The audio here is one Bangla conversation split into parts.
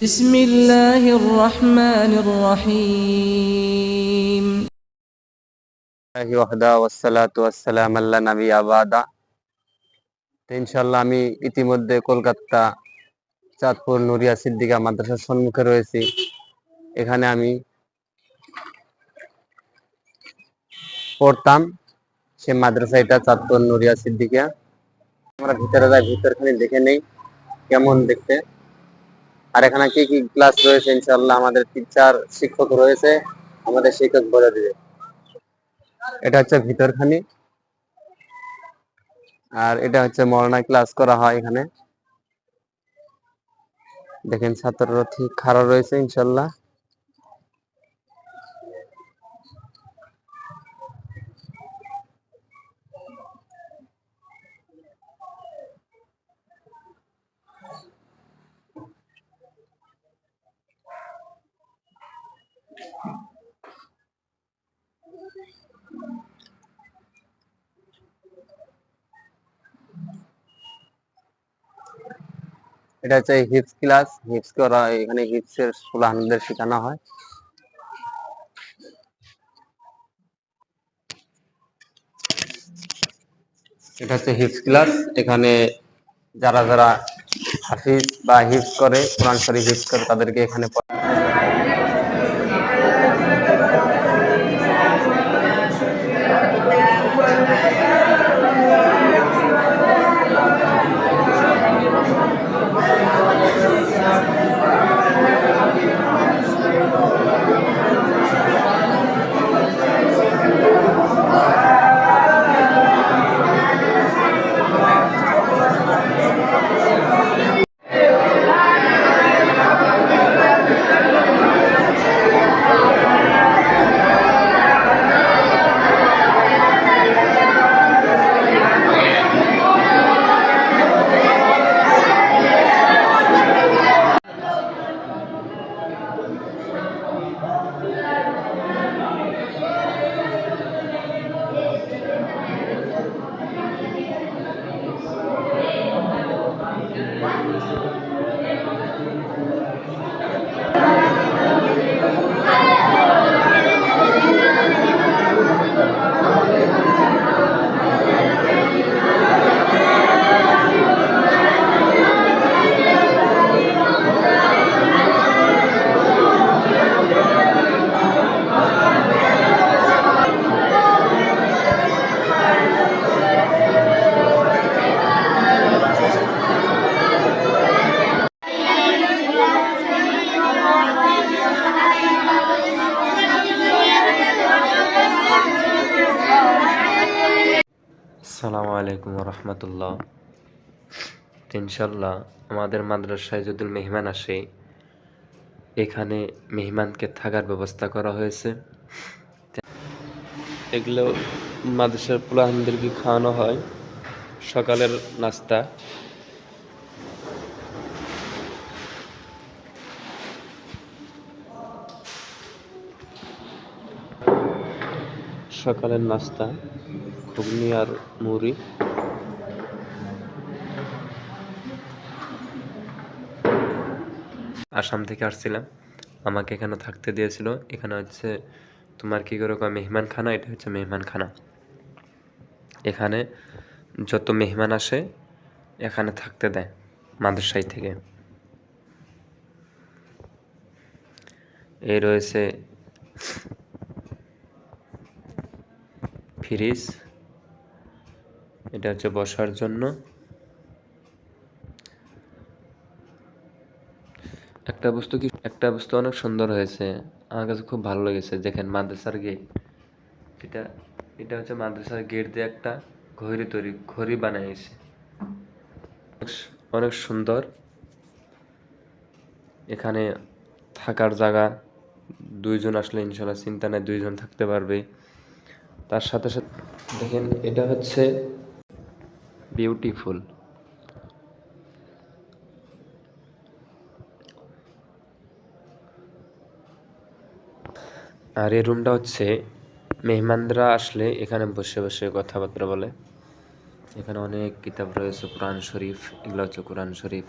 بسم الله الرحمن الرحيم আল্লাহি ওয়াহদা ওয়াসসালাতু ওয়াসসালাম আল্লা নবী আবাদা তো ইনশাল্লাহ আমি ইতিমধ্যে কলকাতা চাঁদপুর নুরিয়া সিদ্দিকা মাদ্রাসার সম্মুখে রয়েছি এখানে আমি পড়তাম সে মাদ্রাসা এটা চাঁদপুর নুরিয়া সিদ্দিকা আমরা ভিতরে যাই ভিতরখানি দেখে নেই কেমন দেখতে আর এখানে কি কি ক্লাস রয়েছে ইনশাল্লাহ আমাদের টিচার শিক্ষক রয়েছে, আমাদের শিক্ষক বলে দিবে। এটা হচ্ছে ভিতরখানি। আর এটা হচ্ছে মরনা ক্লাস করা হয় এখানে। দেখেন ছাত্ররা ঠিক খাড়া রয়েছে ইনশাল্লাহ এটা হচ্ছে হিপস ক্লাস হিপস করা এখানে হিপসের ফুলাহানদের শেখানো হয়। এটা হচ্ছে হিপস ক্লাস এখানে যারা যারা হাফিজ বা হিপস করে, কোরআন শরীফ হিপস করে, তাদেরকে এখানে আসসালামু আলাইকুম রহমতুল্লাহ ইনশাল্লাহ আমাদের মাদ্রাসায় যদি মেহমান আসে, এখানে মেহমানকে থাকার ব্যবস্থা করা হয়েছে। এগুলো মাদ্রাসার পুলাহানদেরকে খাওয়ানো হয়। সকালের নাস্তা সকালের নাস্তা, ঘুগনি আর মুড়ি। আসাম থেকে আসছিলাম। আমাকে এখানে থাকতে দিয়েছিল। এখানে হচ্ছে তোমার কি করে মেহমানখানা? এটা হচ্ছে মেহমানখানা। এখানে যত মেহমান আসে, এখানে থাকতে দেয় মাদ্রাসাই থেকে। এই রয়েছে ফ্রিজ এটা হচ্ছে বসার জন্য। একটা বস্তু কি, একটা বস্তু অনেক সুন্দর হয়েছে। আমার কাছে খুব ভালো লেগেছে। দেখেন মাদ্রাসার গেট এটা এটা হচ্ছে মাদ্রাসার গেট দিয়ে একটা ঘড়ি তৈরি, ঘড়ি বানিয়েছে অনেক সুন্দর। এখানে থাকার জায়গা, দুইজন আসলে ইনশাল্লাহ চিন্তা নেই, দুইজন থাকতে পারবে। তার সাথে সাথে দেখেন, এটা হচ্ছে বিউটিফুল আর এই রুমটা হচ্ছে, মেহমানরা আসলে এখানে বসে বসে কথাবার্তা বলে। এখানে অনেক কিতাব রয়েছে, কোরআন শরীফ, এগুলো হচ্ছে কোরআন শরীফ।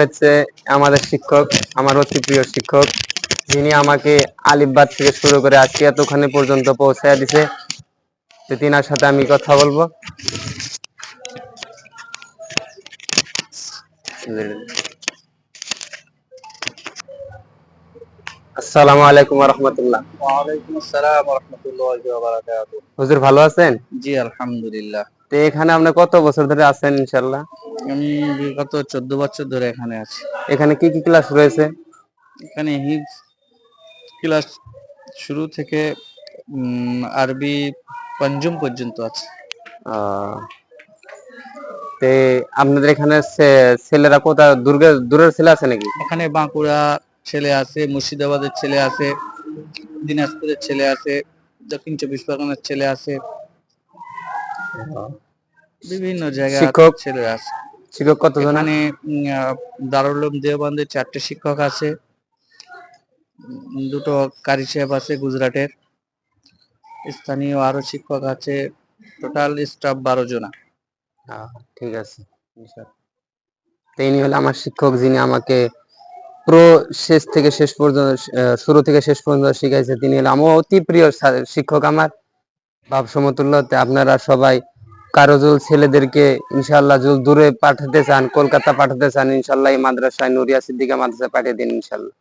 হচ্ছে আমাদের শিক্ষক, আমার অতি প্রিয় শিক্ষক। যিনি আমাকে আলিফবাদ থেকে শুরু করে আজকে এতখানি পর্যন্ত পৌঁছায় দিছে তো তিনার সাথে আমি কথা বলব। আসসালামু আলাইকুম রহমতুল্লাহ ওয়ালাইকুম আসসালাম রহমতুল্লাহ বারাকাত হুজুর ভালো আছেন? জি আলহামদুলিল্লাহ। তো এখানে আপনি কত বছর ধরে আছেন ইনশাল্লাহ আমি বিগত চোদ্দ বছর ধরে এখানে আছি। এখানে কি কি ক্লাস রয়েছে? এখানে হিফ ক্লাস শুরু থেকে আরবি পঞ্চম পর্যন্ত আছে। তে আপনাদের এখানে ছেলেরা কোথা দূরের দূরের ছেলে আছে নাকি? এখানে বাঁকুড়া ছেলে আছে মুর্শিদাবাদের ছেলে আছে দিনাজপুরের ছেলে আছে দক্ষিণ চব্বিশ পরগনার ছেলে আছে। বিভিন্ন জায়গায় শিক্ষক? ছেলে আছে। শিক্ষক কতজন? এখানে দারুল দেওবন্দের চারটে শিক্ষক আছে। দুটো কারি সাহেব আছে গুজরাটের। স্থানীয় আরও শিক্ষক আছে টোটাল স্টাফ বারো জনা। ঠিক আছে। ইনশাআল্লাহ। তো হলো আমার শিক্ষক যিনি আমাকে পুরো শেষ থেকে শেষ পর্যন্ত শুরু থেকে শেষ পর্যন্ত শিখাইছে। তিনি হলো আমার অতি প্রিয় শিক্ষক আমার। ভাব সমতুল্যতে আপনারা সবাই কারও যদি ছেলেদেরকে ইনশাল্লাহ যদি দূরে পাঠাতে চান, কলকাতা পাঠাতে চান ইনশাল্লাহ এই মাদ্রাসায়, নুরিয়া সিদ্দিকা মাদ্রাসায় পাঠিয়ে দিন ইনশাল্লাহ